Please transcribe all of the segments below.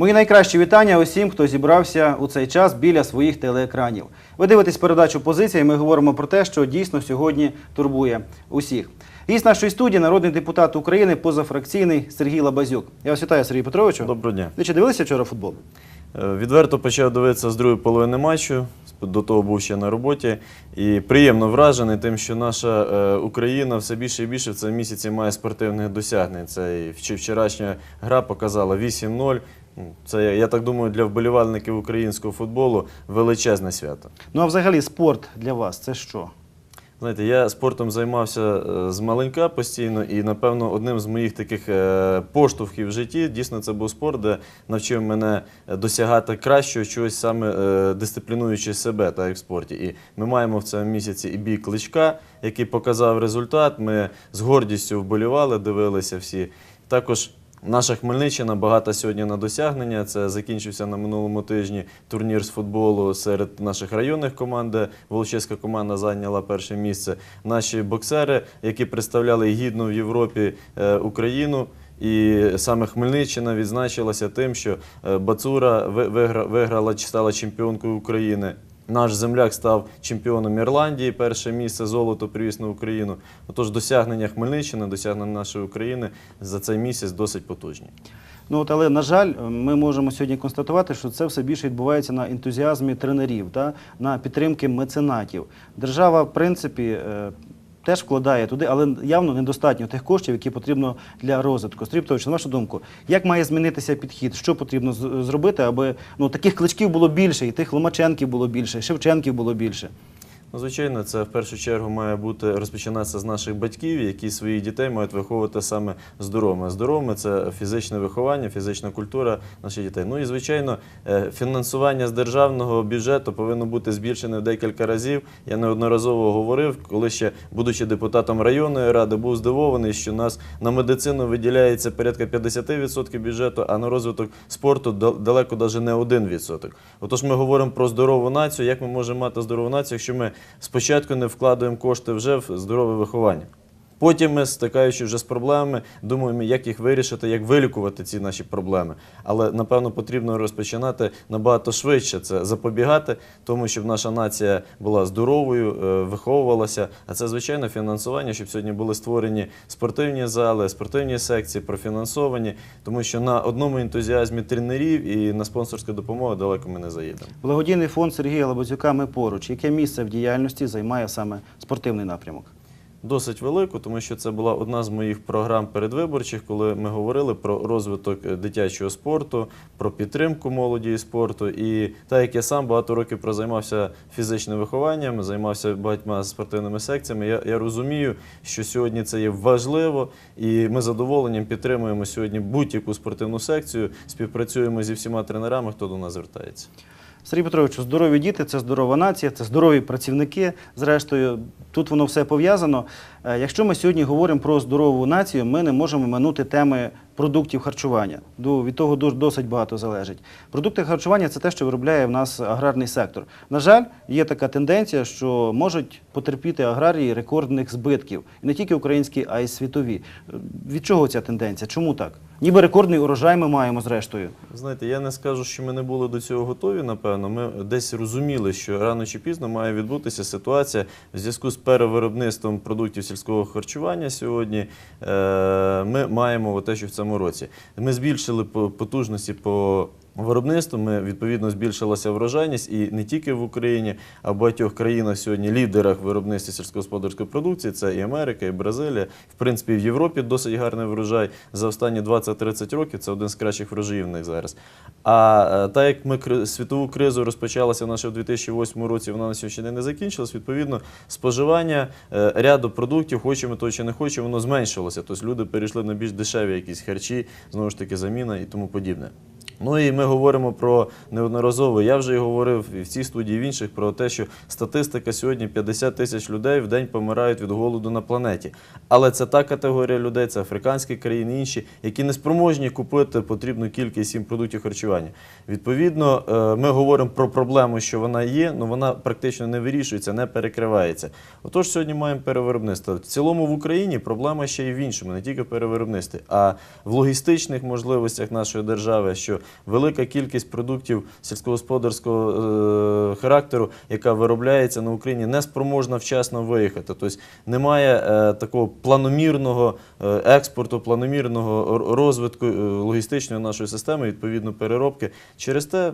Мої найкращі вітання усім, хто зібрався у цей час біля своїх телеекранів. Ви дивитесь передачу позиція. і Ми говоримо про те, що дійсно сьогодні турбує усіх. Гість нашої студії народний депутат України, позафракційний Сергій Лабазюк. Я вас вітаю, Сергій Петровичу. Доброго дня. Ви чи дивилися вчора футбол? Е, Відверто почав дивитися з другої половини матчу. До того був ще на роботі. І приємно вражений тим, що наша е, Україна все більше і більше в цьому місяці має спортивних досягнень. Це і вчорашня гра показала 8-0. Це, я- так думаю, для вболівальників українського футболу величезне свято. Ну а взагалі спорт для вас це що? Знаєте, я спортом займався е, з маленька постійно, і напевно одним з моїх таких е, поштовхів в житті дійсно це був спорт, де навчив мене е, досягати кращого чогось саме дисциплінуючи себе, так як в спорті. І ми маємо в цьому місяці і бій кличка, який показав результат. Ми з гордістю вболівали, дивилися всі. Також Наша Хмельниччина багата сьогодні на досягнення. Це закінчився на минулому тижні турнір з футболу серед наших районних команд, де команда зайняла перше місце. Наші боксери, які представляли гідно в Європі е, Україну. І саме Хмельниччина відзначилася тим, що е, Бацура ви- виграла стала чемпіонкою України. Наш земляк став чемпіоном Ірландії, перше місце золото привіз на Україну. Отож, досягнення Хмельниччини, досягнення нашої України за цей місяць досить потужні. Ну от, але на жаль, ми можемо сьогодні констатувати, що це все більше відбувається на ентузіазмі тренерів, та на підтримки меценатів. Держава, в принципі, е, теж вкладає туди, але явно недостатньо тих коштів, які потрібно для розвитку. Стріптович, на вашу думку, як має змінитися підхід? Що потрібно зробити, аби ну таких кличків було більше, і тих Ломаченків було більше, і Шевченків було більше? Ну, звичайно, це в першу чергу має бути розпочинатися з наших батьків, які своїх дітей мають виховувати саме здоровими. Здоровими це фізичне виховання, фізична культура наших дітей. Ну і звичайно, е, фінансування з державного бюджету повинно бути збільшене в декілька разів. Я неодноразово говорив, коли ще, будучи депутатом районної ради, був здивований, що нас на медицину виділяється порядка 50% бюджету, а на розвиток спорту далеко навіть не 1%. Отож, ми говоримо про здорову націю. Як ми можемо мати здорову націю, якщо ми спочатку не вкладаємо кошти вже в здорове виховання? Потім ми, стикаючи вже з проблемами, думаємо, як їх вирішити, як вилікувати ці наші проблеми. Але напевно потрібно розпочинати набагато швидше це запобігати, тому щоб наша нація була здоровою, е, виховувалася. А це звичайно фінансування, щоб сьогодні були створені спортивні зали, спортивні секції, профінансовані, тому що на одному ентузіазмі тренерів і на спонсорську допомогу далеко ми не заїдемо. Благодійний фонд Сергія Лабазюка Ми поруч. Яке місце в діяльності займає саме спортивний напрямок? Досить велику, тому що це була одна з моїх програм передвиборчих, коли ми говорили про розвиток е, дитячого спорту, про підтримку молоді і спорту. І так як я сам багато років прозаймався фізичним вихованням, займався багатьма спортивними секціями, я, я розумію, що сьогодні це є важливо, і ми задоволенням підтримуємо сьогодні будь-яку спортивну секцію, співпрацюємо зі всіма тренерами, хто до нас звертається. Сергій Петровичу, здорові діти це здорова нація, це здорові працівники. Зрештою, тут воно все пов'язано. Е, Якщо ми сьогодні говоримо про здорову націю, ми не можемо минути теми продуктів харчування. Від того досить багато залежить. Продукти харчування це те, що виробляє в нас аграрний сектор. На жаль, є така тенденція, що можуть потерпіти аграрії рекордних збитків. І не тільки українські, а й світові. Е, Від чого ця тенденція? Чому так? Ніби рекордний урожай ми маємо зрештою. Знаєте, я не скажу, що ми не були до цього готові. Напевно, ми десь розуміли, що рано чи пізно має відбутися ситуація в зв'язку з перевиробництвом продуктів сільського харчування. Сьогодні е, ми маємо те, що в цьому році. Ми збільшили по- потужності по виробництву. Ми відповідно збільшилася врожайність і не тільки в Україні, а в багатьох країнах сьогодні лідерах в виробництві сільськогосподарської продукції. Це і Америка, і Бразилія. В принципі, в Європі досить гарний врожай за останні 20-30 років. Це один з кращих врожаїв них зараз. А е, так як ми світову кризу розпочалася наша в 2008 році, вона на сьогоднішній день не закінчилась. Відповідно, споживання е, ряду продуктів, хочемо то чи не хочемо, воно зменшилося. Тобто люди перейшли на більш дешеві якісь харчі, знову ж таки, заміна і тому подібне. Ну і ми говоримо про неодноразово. Я вже і говорив і в цій студії, і в інших про те, що статистика сьогодні 50 тисяч людей в день помирають від голоду на планеті. Але це та категорія людей, це африканські країни, інші, які не спроможні купити потрібну кількість їм продуктів харчування. Відповідно, е, ми говоримо про проблему, що вона є, але вона практично не вирішується, не перекривається. Отож, сьогодні маємо перевиробництво. В цілому в Україні проблема ще й в іншому, не тільки перевиробництві, а в логістичних можливостях нашої держави, що велика кількість продуктів сільськогосподарського е, характеру, яка виробляється на Україні, не спроможна вчасно виїхати. Тобто немає е, такого планомірного е, експорту, планомірного розвитку логістичної нашої системи, відповідно переробки. Через те.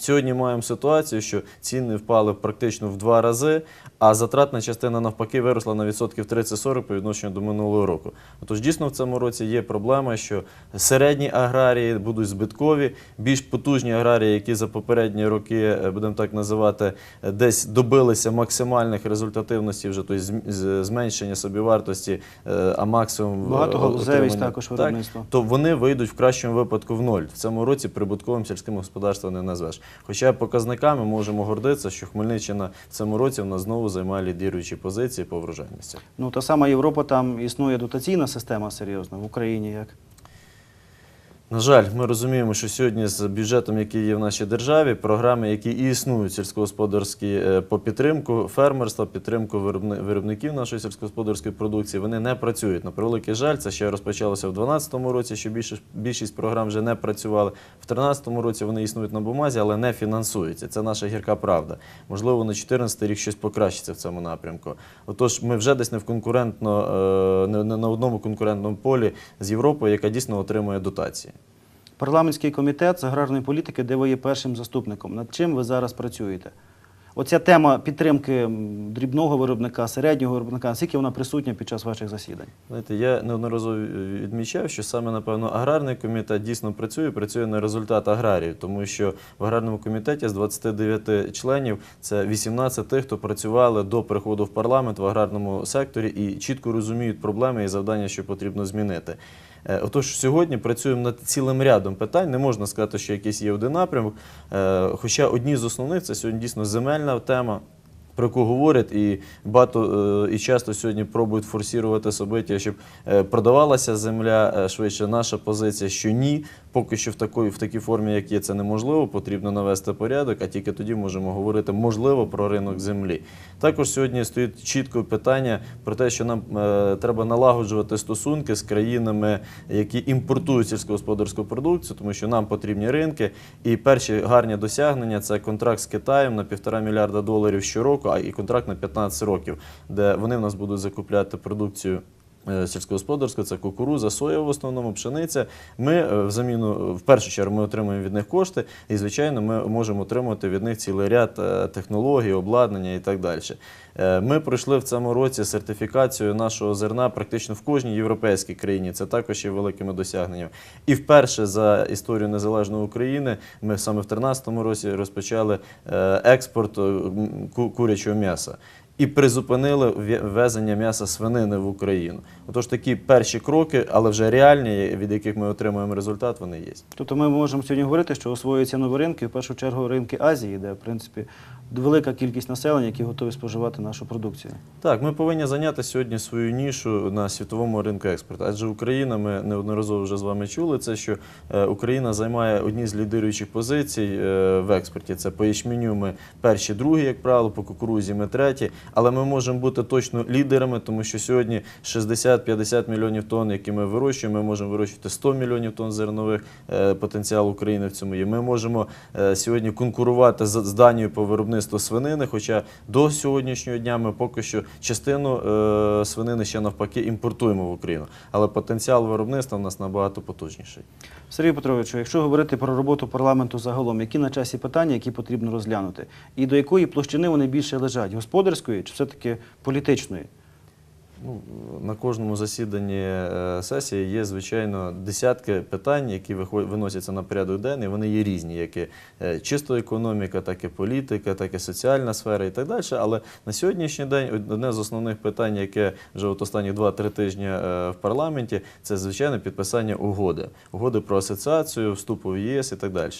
Сьогодні маємо ситуацію, що ціни впали практично в два рази, а затратна частина навпаки виросла на відсотків 30-40 по відношенню до минулого року. Тож дійсно в цьому році є проблема, що середні аграрії будуть збиткові, більш потужні аграрії, які за попередні роки, е, будемо так називати, десь добилися максимальних результативності, вже тобто зменшення собівартості, е, а максимум е, Багатогалузевість отримання- також Так, то вони вийдуть в кращому випадку в ноль. В цьому році прибутковим сільським господарством не назвеш. Хоча показниками можемо гордитися, що Хмельниччина в цьому році в нас знову займає лідируючі позиції по врожайності. Ну, та сама Європа, там існує дотаційна система серйозна, в Україні як. На жаль, ми розуміємо, що сьогодні з бюджетом, який є в нашій державі, програми, які і існують сільськогосподарські е, по підтримку фермерства, підтримку виробни- виробників нашої сільськогосподарської продукції, вони не працюють. На превеликий жаль, це ще розпочалося в 2012 році, що більшість, більшість програм вже не працювали. В 2013 році вони існують на бумазі, але не фінансуються. Це наша гірка правда. Можливо, на 2014 рік щось покращиться в цьому напрямку. Отож, ми вже десь не в конкурентно, е, не на одному конкурентному полі з Європою, яка дійсно отримує дотації. Парламентський комітет з аграрної політики, де ви є першим заступником. Над чим ви зараз працюєте? Оця тема підтримки дрібного виробника, середнього виробника, наскільки вона присутня під час ваших засідань? Знаєте, я неодноразово відмічав, що саме напевно аграрний комітет дійсно працює, працює на результат аграрів, тому що в аграрному комітеті з 29 членів це 18 тих, хто працювали до приходу в парламент в аграрному секторі і чітко розуміють проблеми і завдання, що потрібно змінити. Е, Отож, сьогодні працюємо над цілим рядом питань. Не можна сказати, що якийсь є один напрямок. Е, Хоча одні з основних це сьогодні дійсно земельна тема. Про яку говорять і багато е, і часто сьогодні пробують форсувати собиття, щоб е, продавалася земля е, швидше. Наша позиція, що ні, поки що в такої в такій формі, як є, це неможливо. Потрібно навести порядок, а тільки тоді можемо говорити можливо про ринок землі. Також сьогодні стоїть чітко питання про те, що нам треба налагоджувати стосунки з країнами, які імпортують сільськогосподарську продукцію, тому що нам потрібні ринки. І перші гарні досягнення це контракт з Китаєм на півтора мільярда доларів щороку, а і контракт на 15 років, де вони в нас будуть закупляти продукцію. Е, Сільськогосподарську, це кукуруза, соя в основному, пшениця. Ми е, в заміну, в першу чергу, ми отримуємо від них кошти, і, звичайно, ми можемо отримати від них цілий ряд е, технологій, обладнання і так далі. Е, Ми пройшли в цьому році сертифікацію нашого зерна практично в кожній європейській країні. Це також є великими досягненнями. І вперше за історію незалежної України ми саме в 2013 році розпочали е, експорт е, курячого м'яса. І призупинили ввезення м'яса свинини в Україну. Отож, такі перші кроки, але вже реальні, від яких ми отримуємо результат, вони є. Тобто ми можемо сьогодні говорити, що освоюються нові ринки, в першу чергу ринки Азії, де, в принципі, велика кількість населення, які готові споживати нашу продукцію. Так, ми повинні зайняти сьогодні свою нішу на світовому ринку експорту. Адже Україна, ми неодноразово вже з вами чули, це що е, Україна займає одні з лідируючих позицій е, в експорті. Це по ячменю ми перші, другі, як правило, по кукурузі ми треті. Але ми можемо бути точно лідерами, тому що сьогодні 60-50 мільйонів тонн, які ми вирощуємо, ми можемо вирощувати 100 мільйонів тонн зернових. Е, Потенціал України в цьому є. Ми можемо е, сьогодні конкурувати з, Данією по виробництву свинини. Хоча до сьогоднішнього дня ми поки що частину е, свинини ще навпаки імпортуємо в Україну. Але потенціал виробництва в нас набагато потужніший. Сергій Петровичу, якщо говорити про роботу парламенту загалом, які на часі питання, які потрібно розглянути, і до якої площини вони більше лежать господарської чи все-таки політичної? Ну, на кожному засіданні е, сесії є, звичайно, десятки питань, які виносяться на порядок денний. Вони є різні, як і е, чисто економіка, так і політика, так і соціальна сфера і так далі. Але на сьогоднішній день одне з основних питань, яке вже от останні 2-3 тижні е, в парламенті, це звичайно підписання угоди, угоди про асоціацію, вступу в ЄС і так далі.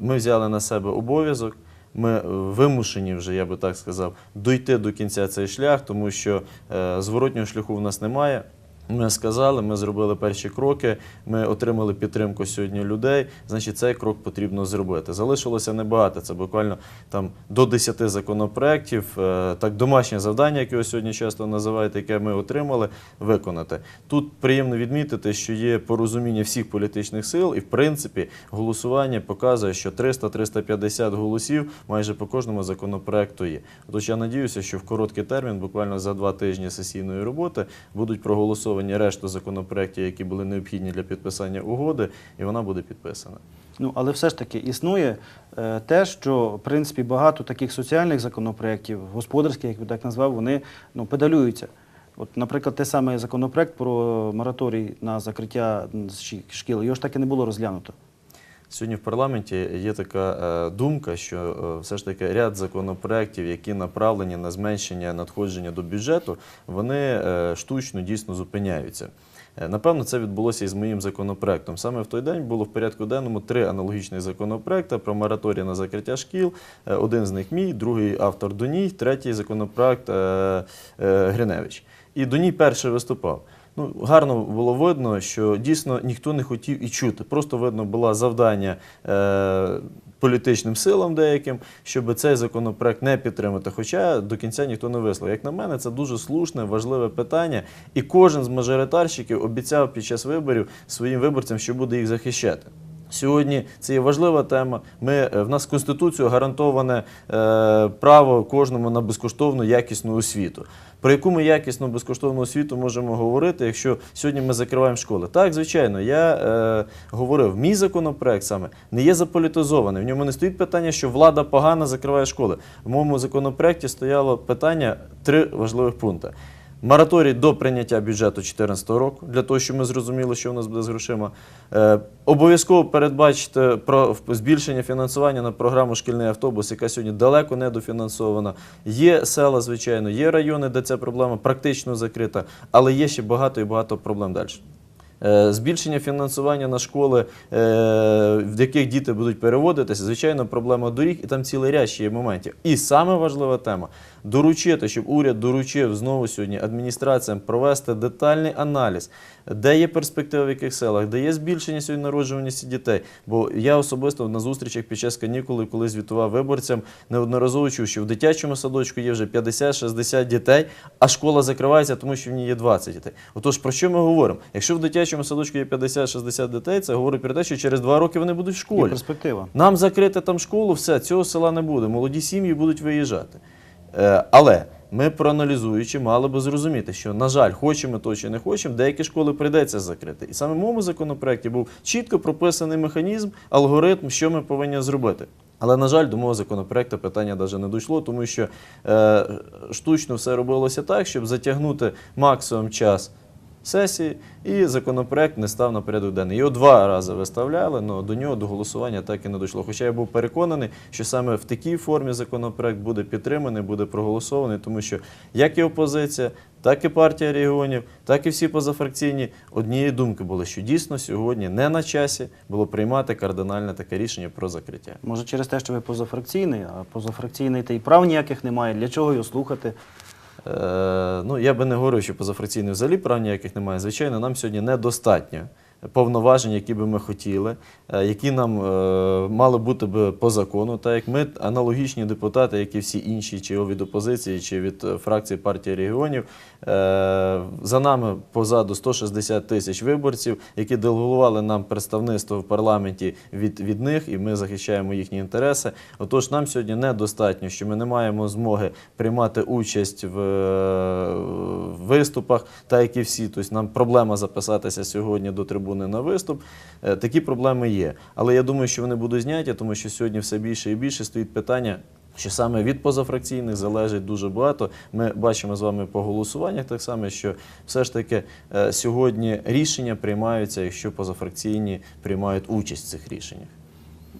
Ми взяли на себе обов'язок. Ми е, вимушені вже, я би так сказав, дойти до кінця цей шлях, тому що е, зворотнього шляху в нас немає. Ми сказали, ми зробили перші кроки, ми отримали підтримку сьогодні людей. Значить, цей крок потрібно зробити. Залишилося небагато. Це буквально там до 10 законопроєктів. Е, Так, домашнє завдання, яке ви сьогодні часто називаєте, яке ми отримали, виконати. Тут приємно відмітити, що є порозуміння всіх політичних сил, і в принципі голосування показує, що 300-350 голосів майже по кожному законопроекту є. Тож я надіюся, що в короткий термін, буквально за два тижні сесійної роботи, будуть проголосовані решту законопроєктів, які були необхідні для підписання угоди, і вона буде підписана. Ну, але все ж таки існує е, те, що в принципі багато таких соціальних законопроєктів, господарських, як ви так назвав, вони ну, педалюються. От, наприклад, те саме законопроект про мораторій на закриття шкіл, його ж так і не було розглянуто. Сьогодні в парламенті є така е, думка, що е, все ж таки ряд законопроєктів, які направлені на зменшення надходження до бюджету, вони е, штучно дійсно зупиняються. Е, Напевно, це відбулося і з моїм законопроектом. Саме в той день було в порядку денному три аналогічні законопроекти про мораторій на закриття шкіл. Е, Один з них мій, другий автор Доній, третій законопроект е, Гриневич. І Доній перший виступав. Ну, гарно було видно, що дійсно ніхто не хотів і чути. Просто видно було завдання е, політичним силам деяким, щоб цей законопроект не підтримати. Хоча до кінця ніхто не висловив. Як на мене, це дуже слушне, важливе питання. І кожен з мажоритарщиків обіцяв під час виборів своїм виборцям, що буде їх захищати. Сьогодні це є важлива тема. Ми, е, в нас Конституцією гарантоване е, право кожному на безкоштовну якісну освіту. Про яку ми якісну безкоштовну освіту можемо говорити, якщо сьогодні ми закриваємо школи? Так, звичайно, я е, говорив, мій законопроект саме не є заполітизований. В ньому не стоїть питання, що влада погано закриває школи. В моєму законопроекті стояло питання три важливих пункти. Мораторій до прийняття бюджету 2014 року, для того, щоб ми зрозуміли, що у нас буде з грошима. Е, обов'язково передбачити про збільшення фінансування на програму Шкільний автобус, яка сьогодні далеко не дофінансована. Є села, звичайно, є райони, де ця проблема практично закрита, але є ще багато і багато проблем далі. Е, Збільшення фінансування на школи, е, в яких діти будуть переводитися, звичайно, проблема доріг, і там цілий ряд ще є моментів. І саме важлива тема доручити, щоб уряд доручив знову сьогодні адміністраціям провести детальний аналіз, де є перспективи в яких селах, де є збільшення сьогодні народжуваності дітей. Бо я особисто на зустрічах під час канікули, коли звітував виборцям, неодноразово чув, що в дитячому садочку є вже 50-60 дітей, а школа закривається, тому що в ній є 20 дітей. Отож, про що ми говоримо? Якщо в дитячому садочку є 50-60 дітей, це говорить про те, що через два роки вони будуть в Є школі. перспектива. Нам закрити там школу, все, цього села не буде. Молоді сім'ї будуть виїжджати. Е, але ми, проаналізуючи, мали би зрозуміти, що, на жаль, хочемо то чи не хочемо, деякі школи прийдеться закрити. І саме в моєму законопроекті був чітко прописаний механізм, алгоритм, що ми повинні зробити. Але, на жаль, до мого законопроекту питання навіть не дійшло, тому що е, штучно все робилося так, щоб затягнути максимум час сесії, і законопроект не став на порядок денний. Його два рази виставляли, але до нього до голосування так і не дійшло. Хоча я був переконаний, що саме в такій формі законопроект буде підтриманий, буде проголосований, тому що як і опозиція, так і партія регіонів, так і всі позафракційні однієї думки були, що дійсно сьогодні не на часі було приймати кардинальне таке рішення про закриття. Може через те, що ви позафракційний, а позафракційний та й прав ніяких немає. Для чого його слухати? Е, ну, я би не говорив, що позафракційних взагалі прав ніяких немає. Звичайно, нам сьогодні недостатньо повноважень, які би ми хотіли, е, які нам е, мали бути би по закону, так як ми аналогічні депутати, як і всі інші, чи від опозиції, чи від е, фракції партії регіонів. За нами позаду 160 тисяч виборців, які делегували нам представництво в парламенті від, від них, і ми захищаємо їхні інтереси. Отож, нам сьогодні недостатньо, що ми не маємо змоги приймати участь в виступах, так як і всі. Тобто нам проблема записатися сьогодні до трибуни на виступ. Е, Такі проблеми є. Але я думаю, що вони будуть зняті, тому що сьогодні все більше і більше стоїть питання. Що саме від позафракційних залежить дуже багато. Ми бачимо з вами по голосуваннях так само, що все ж таки е, сьогодні рішення приймаються, якщо позафракційні приймають участь в цих рішеннях.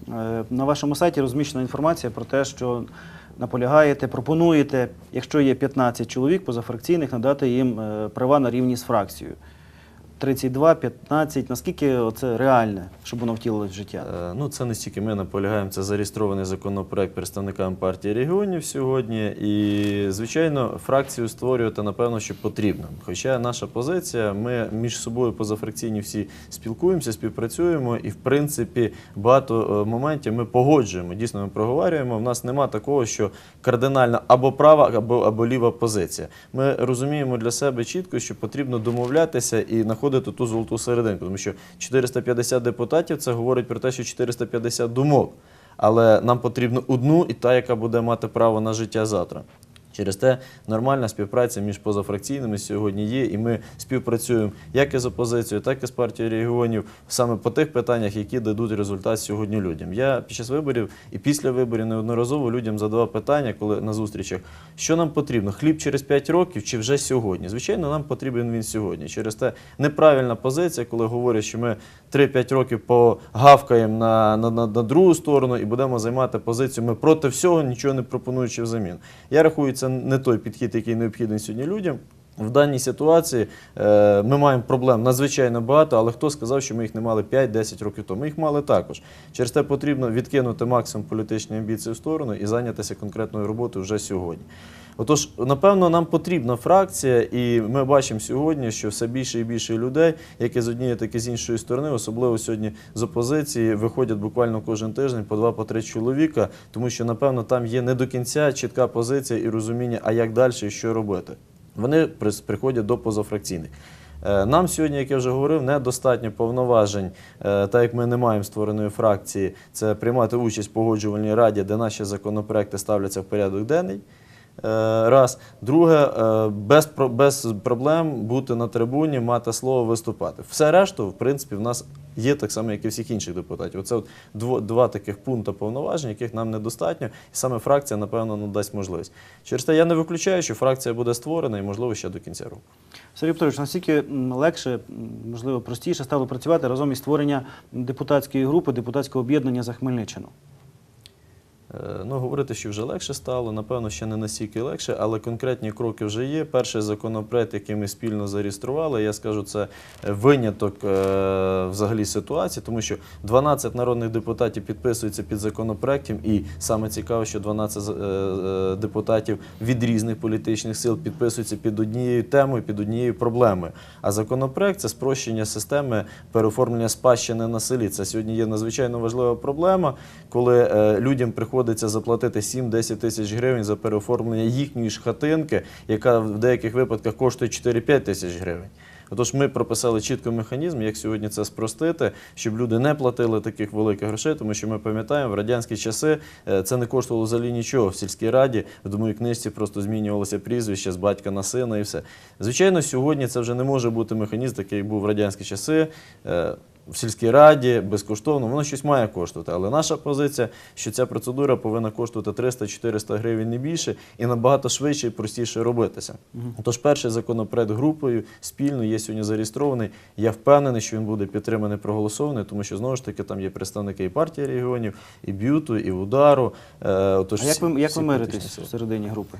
Е, На вашому сайті розміщена інформація про те, що наполягаєте, пропонуєте, якщо є 15 чоловік позафракційних, надати їм права на рівні з фракцією. 32, 15. Наскільки це реальне, щоб воно втілилось в життя? Е, Ну, це не стільки ми наполягаємо, це зареєстрований законопроект представникам партії регіонів сьогодні. І, звичайно, фракцію створювати, напевно, що потрібно. Хоча наша позиція, ми між собою позафракційні всі спілкуємося, співпрацюємо, і, в принципі, багато е, моментів ми погоджуємо. Дійсно, ми проговорюємо. В нас нема такого, що кардинально або права, або, або ліва позиція. Ми розуміємо для себе чітко, що потрібно домовлятися і знаходити ту золоту серединку, тому що 450 депутатів це говорить про те, що 450 думок. Але нам потрібно одну і та, яка буде мати право на життя завтра. Через те нормальна співпраця між позафракційними сьогодні є, і ми співпрацюємо як із опозицією, так і з партією регіонів саме по тих питаннях, які дадуть результат сьогодні людям. Я під час виборів і після виборів неодноразово людям задавав питання, коли на зустрічах, що нам потрібно: хліб через 5 років чи вже сьогодні? Звичайно, нам потрібен він сьогодні. Через те неправильна позиція, коли говорять, що ми 3-5 років погавкаємо на, на, на, на другу сторону і будемо займати позицію. Ми проти всього, нічого не пропонуючи взамін. Я рахую, це не той підхід, який необхідний сьогодні людям. В даній ситуації е, ми маємо проблем надзвичайно багато, але хто сказав, що ми їх не мали 5-10 років тому? Ми їх мали також. Через те потрібно відкинути максимум політичні амбіції в сторону і зайнятися конкретною роботою вже сьогодні. Отож, напевно, нам потрібна фракція, і ми бачимо сьогодні, що все більше і більше людей, як з однієї, так і з іншої сторони, особливо сьогодні з опозиції, виходять буквально кожен тиждень по два, по три чоловіка, тому що, напевно, там є не до кінця чітка позиція і розуміння, а як далі і що робити. Вони приходять до позафракційних. Е, Нам сьогодні, як я вже говорив, недостатньо повноважень, е, так як ми не маємо створеної фракції, це приймати участь в погоджувальній раді, де наші законопроекти ставляться в порядок денний. Е, Раз. Друге, е, без, без проблем бути на трибуні, мати слово, виступати. Все решту, в принципі, в нас є так само, як і всіх інших депутатів. Оце от два таких пункти повноважень, яких нам недостатньо, і саме фракція, напевно, надасть можливість. Через те я не виключаю, що фракція буде створена і, можливо, ще до кінця року. Сергій Петрович, наскільки легше, можливо, простіше стало працювати разом із створення депутатської групи, депутатського об'єднання за Хмельниччину? Е, Ну, говорити, що вже легше стало, напевно, ще не настільки легше, але конкретні кроки вже є. Перший законопроект, який ми спільно зареєстрували, я скажу, це виняток е, взагалі ситуації, тому що 12 народних депутатів підписуються під законопроектом, і саме цікаво, що 12 з- е, депутатів від різних політичних сил підписуються під однією темою, під однією проблемою. А законопроект це спрощення системи переоформлення спадщини на селі. Це сьогодні є надзвичайно важлива проблема, коли людям приходиться заплатити 7-10 тисяч гривень за переоформлення їхньої ж хатинки, яка в деяких випадках коштує 4-5 тисяч гривень. Отож, ми прописали чітко механізм, як сьогодні це спростити, щоб люди не платили таких великих грошей, тому що ми пам'ятаємо, в радянські часи е, це не коштувало взагалі нічого. В сільській раді в моїй книжці просто змінювалося прізвище з батька на сина і все. Звичайно, сьогодні це вже не може бути механізм, такий був в радянські часи. В сільській раді безкоштовно, воно щось має коштувати. Але наша позиція, що ця процедура повинна коштувати 300-400 гривень не більше і набагато швидше і простіше робитися. Тож перший законопроект групою спільно є сьогодні зареєстрований. Я впевнений, що він буде підтриманий, проголосований, тому що знову ж таки там є представники і партії регіонів, і б'юту, і удару. Е, А як ви, як всі ви миритесь всередині групи?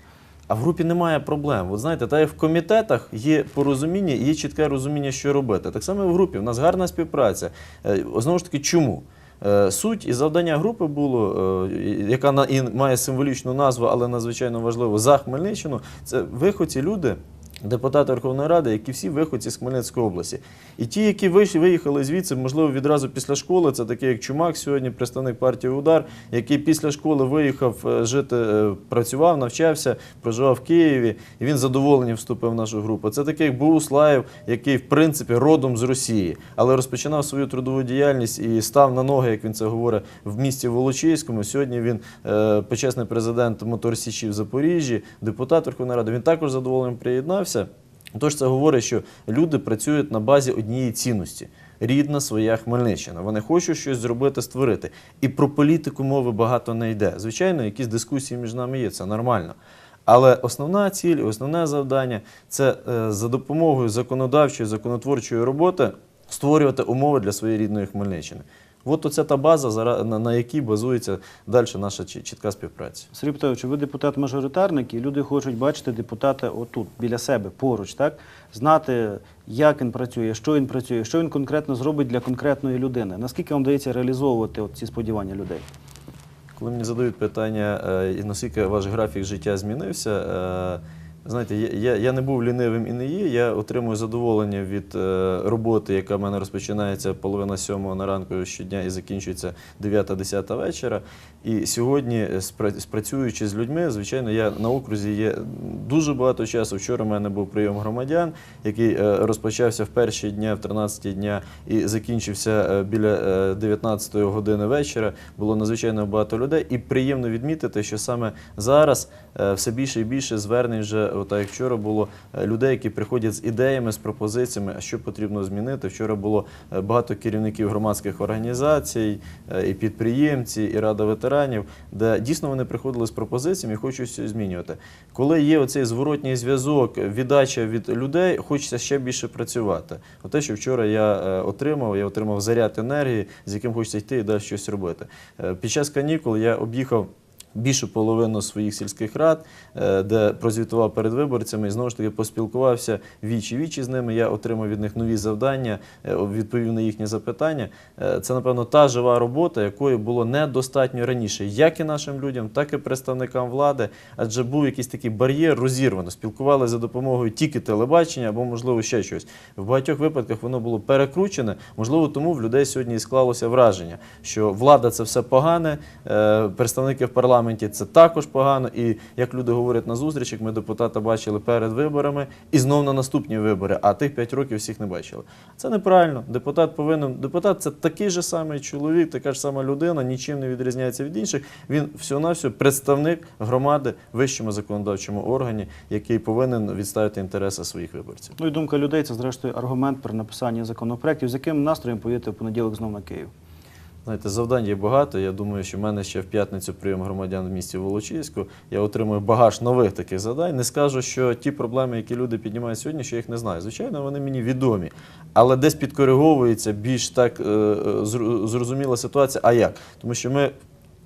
А в групі немає проблем. От знаєте, та і в комітетах є порозуміння, є чітке розуміння, що робити. Так само і в групі. У нас гарна співпраця. Е, Знову ж таки, чому? Е, Суть і завдання групи було, е, яка має символічну назву, але надзвичайно важливо за Хмельниччину. Це виходці люди. Депутати Верховної Ради, які всі виходці з Хмельницької області. І ті, які виїхали звідси, можливо, відразу після школи, це такий як Чумак сьогодні, представник партії Удар, який після школи виїхав е, жити, е, працював, навчався, проживав в Києві, і він з задоволенням вступив в нашу групу. Це такий як Богуслаєв, який, в принципі, родом з Росії, але розпочинав свою трудову діяльність і став на ноги, як він це говорить, в місті Волочиському. Сьогодні він е, почесний президент Моторсічі в Запоріжжі, депутат Верховної Ради. Він також з задоволенням приєднався. Тож це говорить, що люди працюють на базі однієї цінності. Рідна своя Хмельниччина. Вони хочуть щось зробити, створити. І про політику мови багато не йде. Звичайно, якісь дискусії між нами є, це нормально. Але основна ціль, основне завдання це е, за допомогою законодавчої, законотворчої роботи створювати умови для своєї рідної Хмельниччини. От оце та база, на, якій базується далі наша чітка співпраця. Сергій Петрович, ви депутат-мажоритарник, і люди хочуть бачити депутата отут, біля себе, поруч, так? Знати, як він працює, що він працює, що він конкретно зробить для конкретної людини. Наскільки вам вдається реалізовувати от ці сподівання людей? Коли мені задають питання, е, наскільки ваш графік життя змінився, е, знаєте, я, я, не був лінивим і не є. Я отримую задоволення від е, роботи, яка в мене розпочинається половина сьомого на ранку щодня і закінчується 9-10 вечора. І сьогодні, е, спрацюючи з людьми, звичайно, я на окрузі є дуже багато часу. Вчора в мене був прийом громадян, який е, розпочався в перші дня, в 13 дня і закінчився біля е, 19 години вечора. Було надзвичайно багато людей, і приємно відмітити, що саме зараз все більше і більше звернень вже, отак як вчора було е, людей, які приходять з ідеями, з пропозиціями, що потрібно змінити. Вчора було е, багато керівників громадських організацій, е, і підприємці, і рада ветеранів, де дійсно вони приходили з пропозиціями і хочуть щось змінювати. Коли є оцей зворотній зв'язок, віддача від людей, хочеться ще більше працювати. Те, що вчора я отримав, я отримав заряд енергії, з яким хочеться йти і далі щось робити. Під час канікул я об'їхав. Більшу половину своїх сільських рад, е, де прозвітував перед виборцями, і знову ж таки поспілкувався вічі вічі з ними. Я отримав від них нові завдання, е, відповів на їхні запитання. Е, Це, напевно, та жива робота, якої було недостатньо раніше, як і нашим людям, так і представникам влади. Адже був якийсь такий бар'єр розірвано. Спілкувалися за допомогою тільки телебачення або, можливо, ще щось. В багатьох випадках воно було перекручене. Можливо, тому в людей сьогодні і склалося враження, що влада це все погане, представники в парламенті це також погано. І як люди говорять на зустрічах, ми депутата бачили перед виборами і знов на наступні вибори, а тих 5 років всіх не бачили. Це неправильно. Депутат повинен. Депутат це такий же самий чоловік, така ж сама людина, нічим не відрізняється від інших. Він всього-навсього представник громади в вищому законодавчому органі, який повинен відставити інтереси своїх виборців. Ну і думка людей це зрештою аргумент при написанні законопроектів. З яким настроєм поїдете в понеділок знов на Київ? Знаєте, завдань є багато. Я думаю, що в мене ще в п'ятницю прийом громадян в місті Волочиську. Я отримую багаж нових таких завдань. Не скажу, що ті проблеми, які люди піднімають сьогодні, що я їх не знаю. Звичайно, вони мені відомі, але десь підкориговується більш так е, е, зрозуміла ситуація. А як? Тому що ми.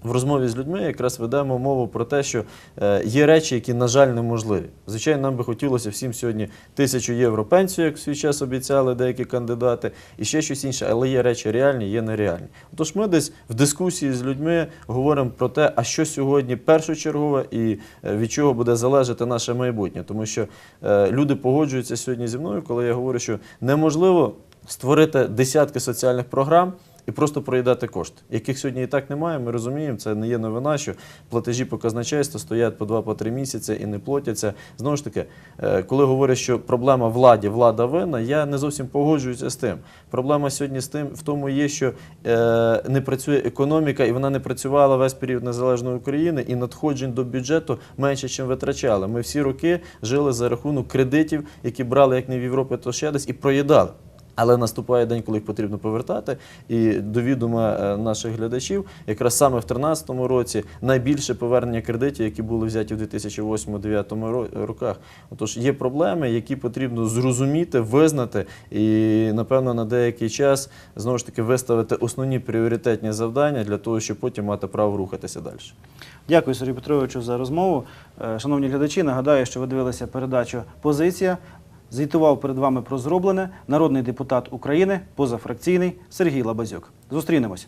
В розмові з людьми якраз ведемо мову про те, що е, є речі, які, на жаль, неможливі. Звичайно, нам би хотілося всім сьогодні тисячу євро пенсію, як в свій час обіцяли деякі кандидати, і ще щось інше, але є речі реальні, є нереальні. Тож ми десь в дискусії з людьми говоримо про те, а що сьогодні першочергове і е, від чого буде залежати наше майбутнє. Тому що е, люди погоджуються сьогодні зі мною, коли я говорю, що неможливо створити десятки соціальних програм і просто проїдати кошти, яких сьогодні і так немає. Ми розуміємо, це не є новина, що платежі по казначейству стоять по 2-3 місяці і не платяться. Знову ж таки, е, коли говорять, що проблема владі, влада винна, я не зовсім погоджуюся з тим. Проблема сьогодні з тим в тому є, що е, не працює економіка, і вона не працювала весь період незалежної України, і надходжень до бюджету менше, ніж витрачали. Ми всі роки жили за рахунок кредитів, які брали як не в Європі, то ще десь і проїдали. Але наступає день, коли їх потрібно повертати. І до відома е, наших глядачів, якраз саме в 2013 році найбільше повернення кредитів, які були взяті в 2008-2009 ро- роках. Отож, є проблеми, які потрібно зрозуміти, визнати і, напевно, на деякий час знову ж таки виставити основні пріоритетні завдання для того, щоб потім мати право рухатися далі. Дякую, Сергію Петровичу, за розмову. Е, Шановні глядачі, нагадаю, що ви дивилися передачу Позиція. Звітував перед вами про зроблене народний депутат України, позафракційний Сергій Лабазюк. Зустрінемось.